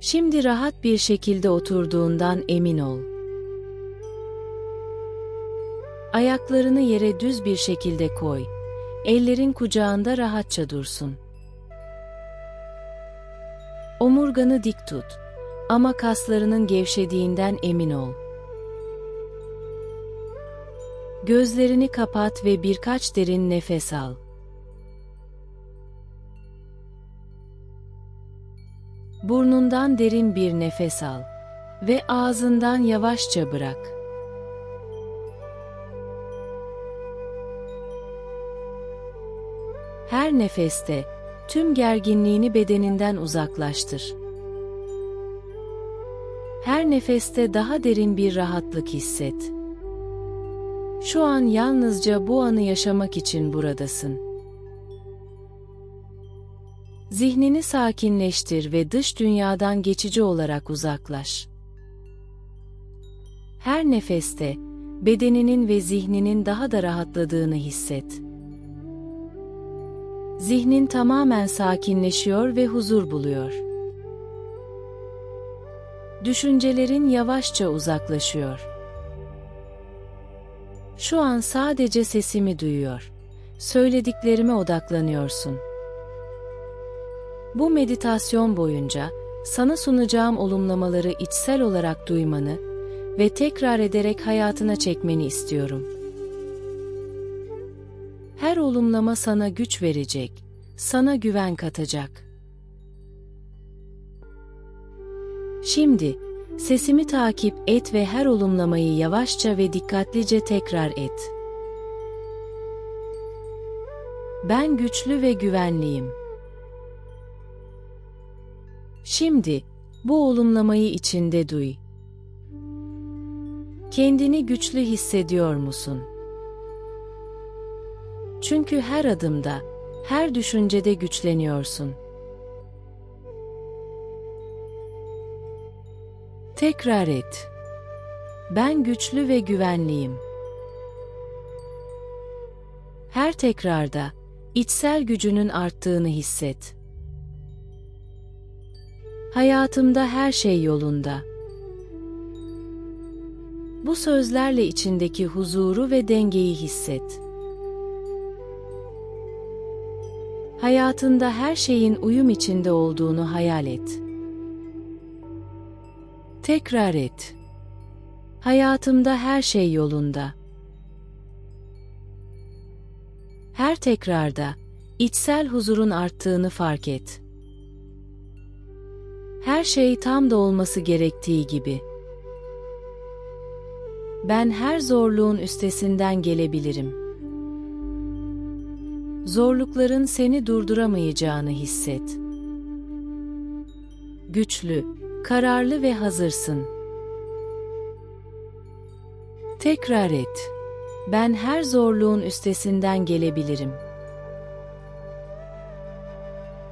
Şimdi rahat bir şekilde oturduğundan emin ol. Ayaklarını yere düz bir şekilde koy. Ellerin kucağında rahatça dursun. Omurganı dik tut ama kaslarının gevşediğinden emin ol. Gözlerini kapat ve birkaç derin nefes al. Burnundan derin bir nefes al ve ağzından yavaşça bırak. Her nefeste tüm gerginliğini bedeninden uzaklaştır. Her nefeste daha derin bir rahatlık hisset. Şu an yalnızca bu anı yaşamak için buradasın. Zihnini sakinleştir ve dış dünyadan geçici olarak uzaklaş. Her nefeste bedeninin ve zihninin daha da rahatladığını hisset. Zihnin tamamen sakinleşiyor ve huzur buluyor. Düşüncelerin yavaşça uzaklaşıyor. Şu an sadece sesimi duyuyor. Söylediklerime odaklanıyorsun. Bu meditasyon boyunca sana sunacağım olumlamaları içsel olarak duymanı ve tekrar ederek hayatına çekmeni istiyorum. Her olumlama sana güç verecek, sana güven katacak. Şimdi Sesimi takip et ve her olumlamayı yavaşça ve dikkatlice tekrar et. Ben güçlü ve güvenliyim. Şimdi bu olumlamayı içinde duy. Kendini güçlü hissediyor musun? Çünkü her adımda, her düşüncede güçleniyorsun. Tekrar et. Ben güçlü ve güvenliyim. Her tekrarda içsel gücünün arttığını hisset. Hayatımda her şey yolunda. Bu sözlerle içindeki huzuru ve dengeyi hisset. Hayatında her şeyin uyum içinde olduğunu hayal et. Tekrar et. Hayatımda her şey yolunda. Her tekrarda içsel huzurun arttığını fark et. Her şey tam da olması gerektiği gibi. Ben her zorluğun üstesinden gelebilirim. Zorlukların seni durduramayacağını hisset. Güçlü, kararlı ve hazırsın. Tekrar et. Ben her zorluğun üstesinden gelebilirim.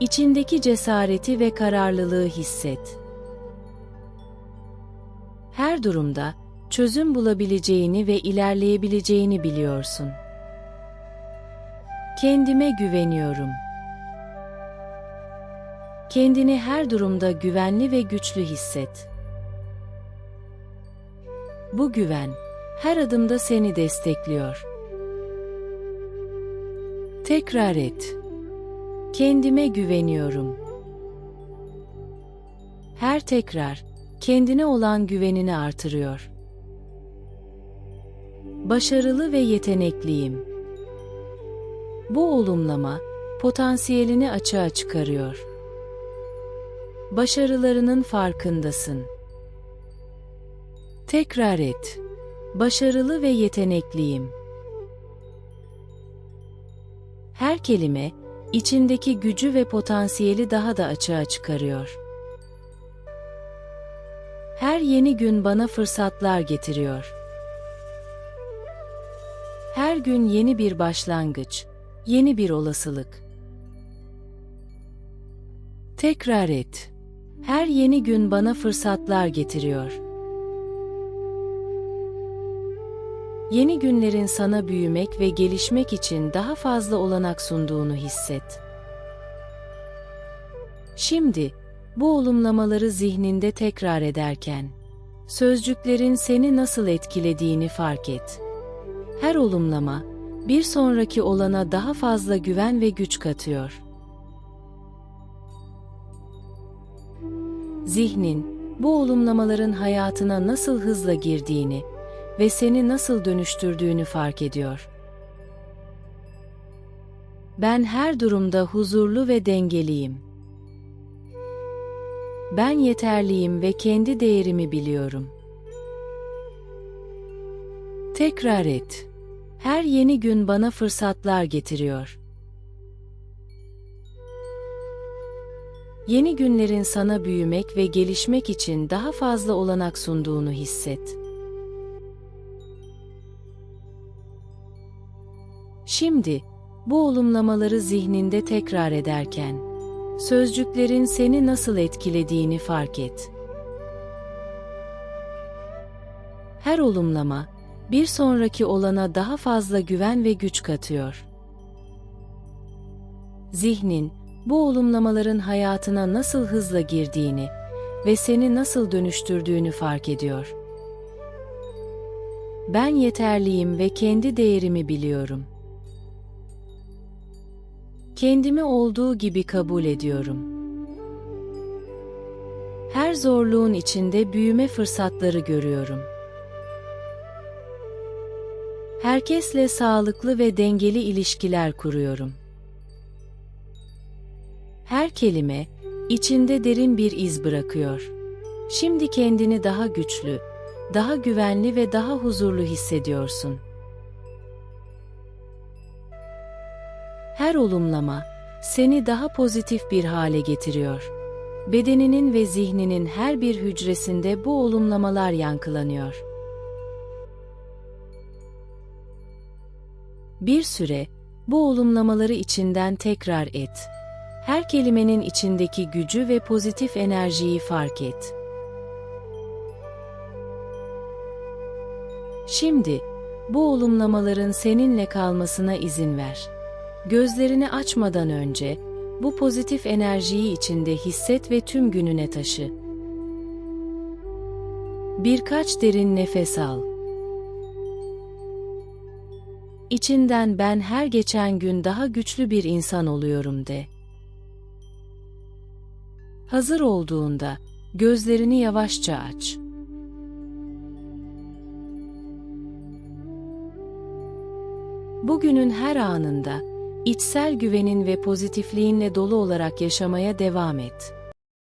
İçindeki cesareti ve kararlılığı hisset. Her durumda çözüm bulabileceğini ve ilerleyebileceğini biliyorsun. Kendime güveniyorum.'' Kendini her durumda güvenli ve güçlü hisset. Bu güven her adımda seni destekliyor. Tekrar et. Kendime güveniyorum. Her tekrar kendine olan güvenini artırıyor. Başarılı ve yetenekliyim. Bu olumlama potansiyelini açığa çıkarıyor. Başarılarının farkındasın. Tekrar et. Başarılı ve yetenekliyim. Her kelime içindeki gücü ve potansiyeli daha da açığa çıkarıyor. Her yeni gün bana fırsatlar getiriyor. Her gün yeni bir başlangıç, yeni bir olasılık. Tekrar et. Her yeni gün bana fırsatlar getiriyor. Yeni günlerin sana büyümek ve gelişmek için daha fazla olanak sunduğunu hisset. Şimdi bu olumlamaları zihninde tekrar ederken, sözcüklerin seni nasıl etkilediğini fark et. Her olumlama, bir sonraki olana daha fazla güven ve güç katıyor. Zihnin, bu olumlamaların hayatına nasıl hızla girdiğini ve seni nasıl dönüştürdüğünü fark ediyor. Ben her durumda huzurlu ve dengeliyim. Ben yeterliyim ve kendi değerimi biliyorum. Tekrar et. Her yeni gün bana fırsatlar getiriyor. Yeni günlerin sana büyümek ve gelişmek için daha fazla olanak sunduğunu hisset. Şimdi, bu olumlamaları zihninde tekrar ederken, sözcüklerin seni nasıl etkilediğini fark et. Her olumlama, bir sonraki olana daha fazla güven ve güç katıyor. Zihnin, bu olumlamaların hayatına nasıl hızla girdiğini ve seni nasıl dönüştürdüğünü fark ediyor. Ben yeterliyim ve kendi değerimi biliyorum. Kendimi olduğu gibi kabul ediyorum. Her zorluğun içinde büyüme fırsatları görüyorum. Herkesle sağlıklı ve dengeli ilişkiler kuruyorum. Her kelime, içinde derin bir iz bırakıyor. Şimdi kendini daha güçlü, daha güvenli ve daha huzurlu hissediyorsun. Her olumlama, seni daha pozitif bir hale getiriyor. Bedeninin ve zihninin her bir hücresinde bu olumlamalar yankılanıyor. Bir süre, bu olumlamaları içinden tekrar et. Her kelimenin içindeki gücü ve pozitif enerjiyi fark et. Şimdi, bu olumlamaların seninle kalmasına izin ver. Gözlerini açmadan önce, bu pozitif enerjiyi içinde hisset ve tüm gününe taşı. Birkaç derin nefes al. İçinden ben her geçen gün daha güçlü bir insan oluyorum de. Hazır olduğunda gözlerini yavaşça aç. Bugünün her anında içsel güvenin ve pozitifliğinle dolu olarak yaşamaya devam et.